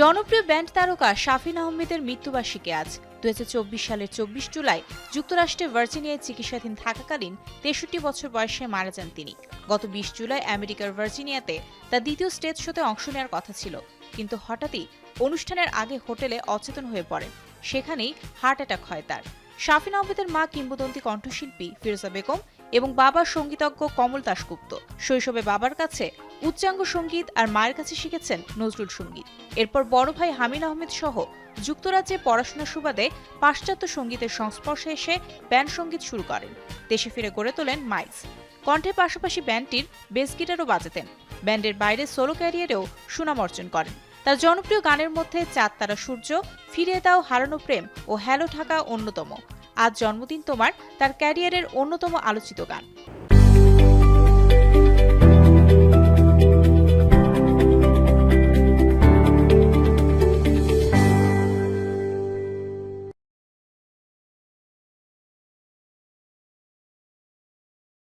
জনপ্রিয় ব্যান্ড তারকা শাফিন আহমেদের মৃত্যুবার্ষিকী আজ। দুহাজার চব্বিশ সালের চব্বিশ জুলাই যুক্তরাষ্ট্রের ভার্জিনিয়ায় চিকিৎসাধীন থাকাকালীন তেষট্টি বছর বয়সে মারা যান তিনি। গত বিশ জুলাই আমেরিকার ভার্জিনিয়াতে তার দ্বিতীয় স্টেজ শোতে অংশ নেওয়ার কথা ছিল। কিন্তু হঠাৎই অনুষ্ঠানের আগে হোটেলে অচেতন হয়ে পড়েন। সেখানেই হার্ট অ্যাটাক হয় তার। শাফিন আহমেদের মা কিংবদন্তি কণ্ঠশিল্পী ফিরোজা বেগম এবং বাবা সঙ্গীতজ্ঞ কমল দাশগুপ্ত। শৈশবে বাবার কাছে উচ্চাঙ্গ সংগীত আর মায়ের কাছে শিখেছেন নজরুল সংগীত। এরপর বড় ভাই হামিন আহমেদ সহ যুক্তরাজ্যে পড়াশোনার সুবাদে পাশ্চাত্য সঙ্গীতের সংস্পর্শে এসে ব্যান্ড সংগীত শুরু করেন। দেশে ফিরে গড়ে তোলেন মাইলস। কণ্ঠের পাশাপাশি ব্যান্ডটির বেস গিটারও বাজাতেন। ব্যান্ডের বাইরে সোলো ক্যারিয়ারেও সুনাম অর্জন করেন। তার জনপ্রিয় গানের মধ্যে চাঁদ, তারা, সূর্য, ফিরে দাও, হারানো প্রেম ও হ্যালো ঢাকা অন্যতম। আজ জন্মদিন তোমার, তার ক্যারিয়ারের অন্যতম আলোচিত গান।